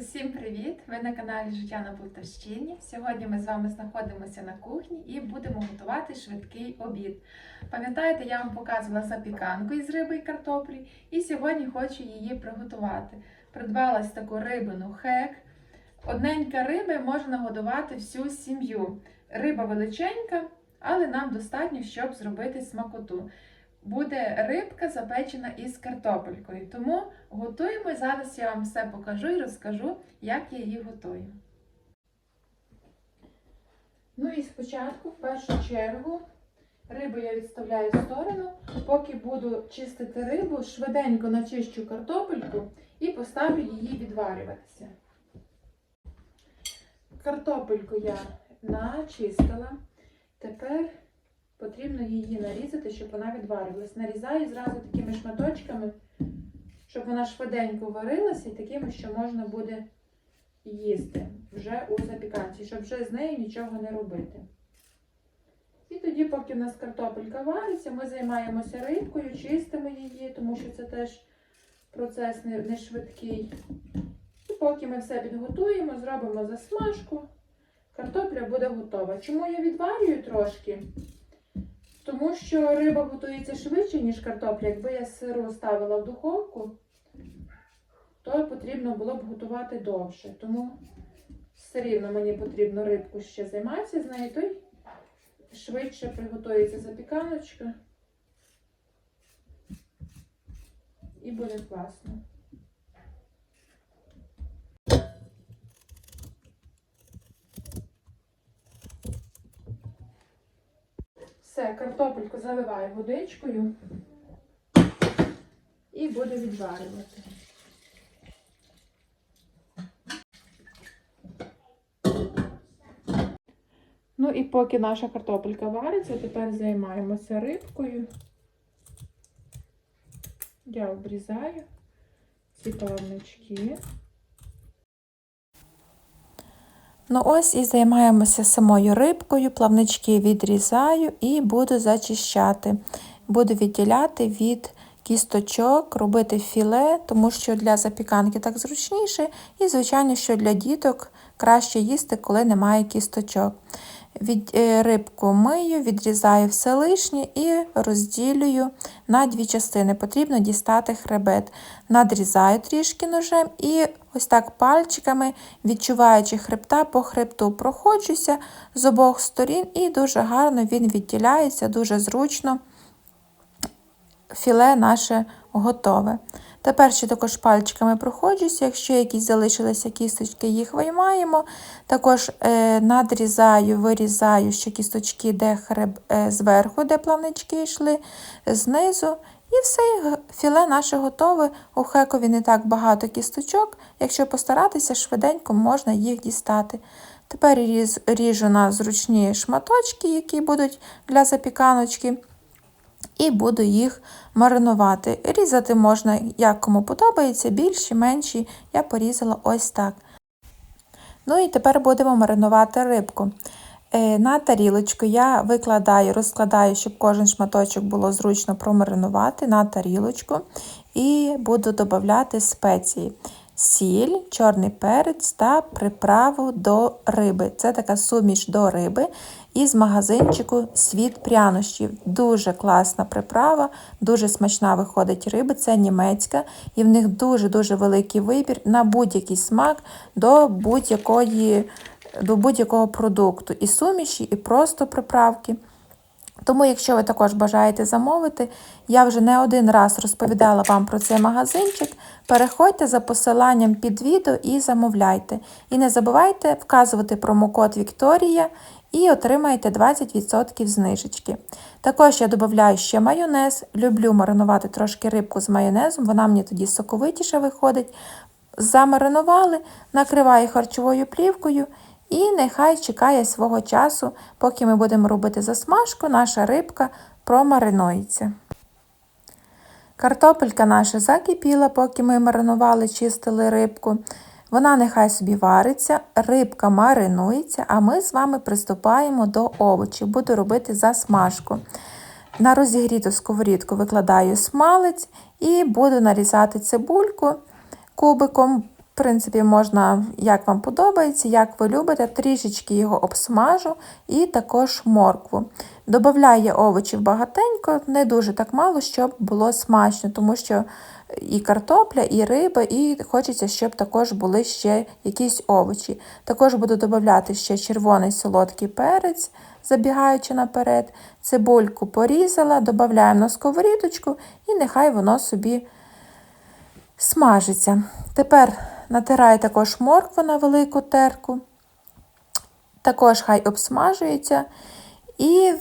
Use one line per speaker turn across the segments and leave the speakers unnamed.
Усім привіт! Ви на каналі Життя на Полтавщині. Сьогодні ми з вами знаходимося на кухні і будемо готувати швидкий обід. Пам'ятаєте, я вам показувала запіканку із риби і картоплі, і сьогодні хочу її приготувати. Придбалась таку рибину хек. Одненька риби може нагодувати всю сім'ю. Риба величенька, але нам достатньо, щоб зробити смакоту. Буде рибка запечена із картопелькою. Тому готуємо. Зараз я вам все покажу і розкажу, як я її готую. Ну і спочатку, в першу чергу, рибу я відставляю в сторону. Поки буду чистити рибу, швиденько начищу картопельку і поставлю її відварюватися. Картопельку я начистила. Тепер потрібно її нарізати, щоб вона відварювалась. Нарізаю зразу такими шматочками, щоб вона швиденько варилася і такими, що можна буде їсти вже у запіканці, щоб вже з нею нічого не робити. І тоді, поки в нас картопелька вариться, ми займаємося рибкою, чистимо її, тому що це теж процес не швидкий. І поки ми все підготуємо, зробимо засмажку, картопля буде готова. Чому я відварюю трошки? Тому що риба готується швидше, ніж картопля. Якби я сиру ставила в духовку, то потрібно було б готувати довше. Тому все рівно мені потрібно рибку ще займатися з нею, то й швидше приготується запіканочка. І буде класно. Все, картопельку заливаю водичкою і буду відварювати. Ну і поки наша картопелька вариться, тепер займаємося рибкою. Я обрізаю ці плавнички.
Ну ось і займаємося самою рибкою, плавнички відрізаю і буду зачищати. Буду відділяти від кісточок, робити філе, тому що для запіканки так зручніше, і, звичайно, що для діток краще їсти, коли немає кісточок. Від е, рибку мию, відрізаю все лишнє і розділюю на дві частини. Потрібно дістати хребет. Надрізаю трішки ножем і ось так пальчиками, відчуваючи хребта по хребту, проходжуся з обох сторін, і дуже гарно він відділяється, дуже зручно. Філе наше готове. Тепер ще також пальчиками проходжуся, якщо якісь залишилися кісточки, їх виймаємо. Також е, надрізаю, вирізаю ще кісточки, де хреб е, зверху, де плавнички йшли, знизу. І все, філе наше готове. У хекові не так багато кісточок. Якщо постаратися, швиденько можна їх дістати. Тепер ріжу на зручні шматочки, які будуть для запіканочки і буду їх маринувати. Різати можна, як кому подобається, більші, менші. Я порізала ось так. Ну і тепер будемо маринувати рибку. Е, на тарілочку я викладаю, розкладаю, щоб кожен шматочок було зручно промаринувати на тарілочку і буду додати спеції. Сіль, чорний перець та приправу до риби. Це така суміш до риби із магазинчику Світ прянощів. Дуже класна приправа, дуже смачна виходить риба, це німецька, і в них дуже-дуже великий вибір на будь-який смак до будь-якої. До будь-якого продукту, і суміші, і просто приправки. Тому, якщо ви також бажаєте замовити, я вже не один раз розповідала вам про цей магазинчик. Переходьте за посиланням під відео і замовляйте. І не забувайте вказувати промокод Вікторія і отримаєте 20% знижечки. Також я додаю ще майонез. Люблю маринувати трошки рибку з майонезом, вона мені тоді соковитіше виходить. Замаринували, накриваю харчовою плівкою. І нехай чекає свого часу, поки ми будемо робити засмажку, наша рибка промаринується. Картопелька наша закипіла, поки ми маринували, чистили рибку. Вона нехай собі вариться, рибка маринується, а ми з вами приступаємо до овочів. Буду робити засмажку. На розігріту сковорідку викладаю смалець і буду нарізати цибульку кубиком принципі, можна, як вам подобається, як ви любите, трішечки його обсмажу і також моркву. Добавляю овочів багатенько, не дуже так мало, щоб було смачно, тому що і картопля, і риба, і хочеться, щоб також були ще якісь овочі. Також буду додавати ще червоний солодкий перець, забігаючи наперед. Цибульку порізала, додаємо на сковорідочку і нехай воно собі смажиться. Тепер натираю також моркву на велику терку. Також хай обсмажується. І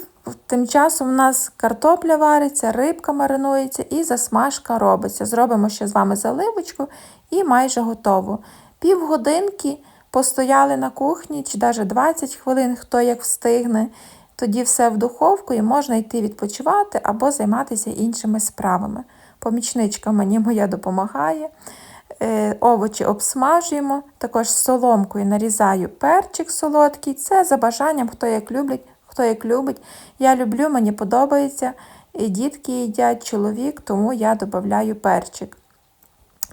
тим часом у нас картопля вариться, рибка маринується і засмажка робиться. Зробимо ще з вами заливочку і майже готово. Півгодинки постояли на кухні, чи навіть 20 хвилин, хто як встигне. Тоді все в духовку і можна йти відпочивати або займатися іншими справами. Помічничка мені моя допомагає. Е, Овочі обсмажуємо, також соломкою нарізаю перчик солодкий. Це за бажанням, хто як любить, хто як любить. Я люблю, мені подобається. І дітки їдять, чоловік, тому я додаю перчик.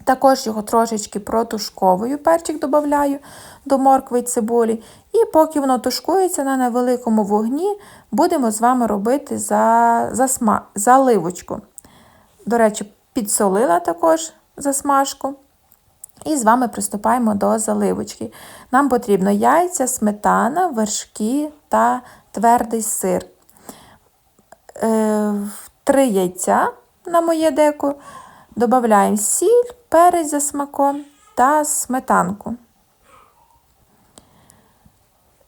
Також його трошечки протушковую, перчик додаю до моркви й цибулі. І поки воно тушкується на невеликому вогні, будемо з вами робити за, засма, заливочку. До речі, підсолила також засмажку. І з вами приступаємо до заливочки. Нам потрібно яйця, сметана, вершки та твердий сир. Е, Три яйця на моє деко. Додаємо сіль, перець за смаком та сметанку.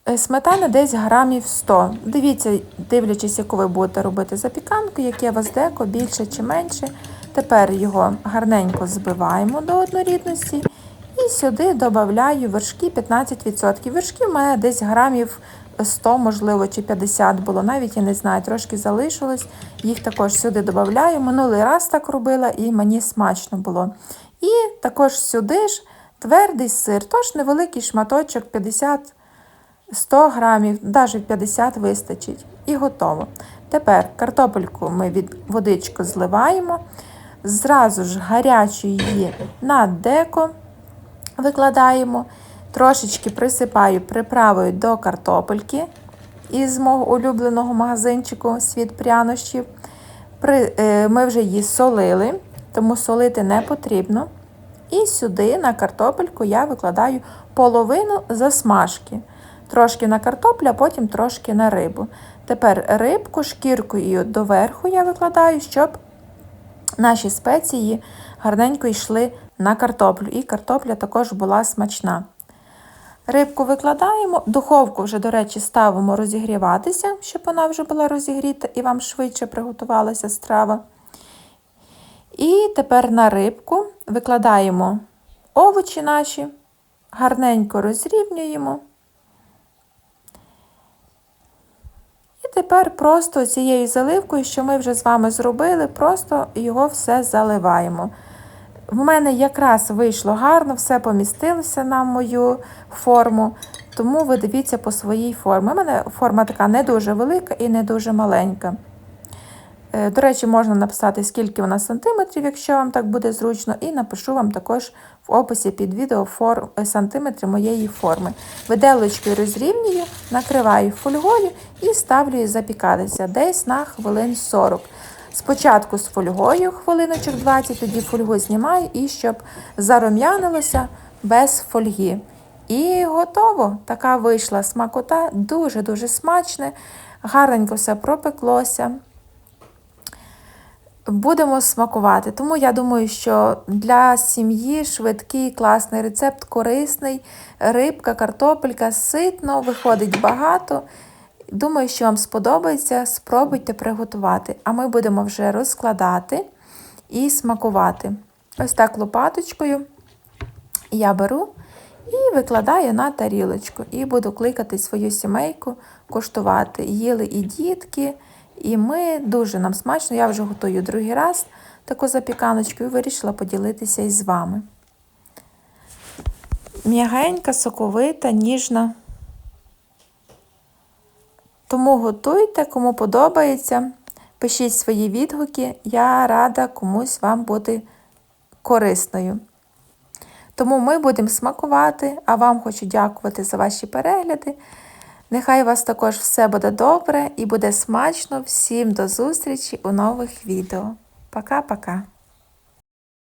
Е, Сметана десь грамів 100. Дивіться, дивлячись, яку ви будете робити запіканку, яке у вас деко, більше чи менше. Тепер його гарненько збиваємо до однорідності. І сюди додаю вершки 15%. Вершки в мене десь грамів 100, можливо, чи 50 було. Навіть я не знаю, трошки залишилось. Їх також сюди додаю. Минулий раз так робила і мені смачно було. І також сюди ж твердий сир, тож невеликий шматочок 50 100 грамів, навіть 50 вистачить. І готово. Тепер картопельку ми від водичку зливаємо. Зразу ж гарячу її на деко викладаємо. Трошечки присипаю приправою до картопельки із мого улюбленого магазинчику світ прянощів. Е, ми вже її солили, тому солити не потрібно. І сюди на картопельку я викладаю половину засмажки. Трошки на картоплю, а потім трошки на рибу. Тепер рибку шкіркою доверху я викладаю, щоб наші спеції гарненько йшли на картоплю. І картопля також була смачна. Рибку викладаємо, духовку вже, до речі, ставимо розігріватися, щоб вона вже була розігріта і вам швидше приготувалася страва. І тепер на рибку викладаємо овочі наші, гарненько розрівнюємо. Тепер просто цією заливкою, що ми вже з вами зробили, просто його все заливаємо. В мене якраз вийшло гарно, все помістилося на мою форму, тому ви дивіться по своїй формі. У мене форма така не дуже велика і не дуже маленька. Е, До речі, можна написати, скільки вона сантиметрів, якщо вам так буде зручно, і напишу вам також в описі під відео форм, е, сантиметри моєї форми. Виделочкою розрівнюю, накриваю фольгою і ставлю її запікатися десь на хвилин 40. Спочатку з фольгою хвилиночок 20, тоді фольгу знімаю і щоб зарум'янилося без фольги. І готово. Така вийшла смакота, дуже-дуже смачне, гарненько все пропеклося. Будемо смакувати. Тому я думаю, що для сім'ї швидкий, класний рецепт, корисний, рибка, картопелька, ситно, виходить багато. Думаю, що вам сподобається. Спробуйте приготувати. А ми будемо вже розкладати і смакувати. Ось так лопаточкою я беру і викладаю на тарілочку. І буду кликати свою сімейку куштувати. Їли і дітки. І ми дуже нам смачно, я вже готую другий раз таку запіканочку і вирішила поділитися із вами. М'ягенька, соковита, ніжна. Тому готуйте, кому подобається. Пишіть свої відгуки, я рада комусь вам бути корисною. Тому ми будемо смакувати, а вам хочу дякувати за ваші перегляди. Нехай у вас також все буде добре і буде смачно. Всім до зустрічі у нових відео. Пока-пока!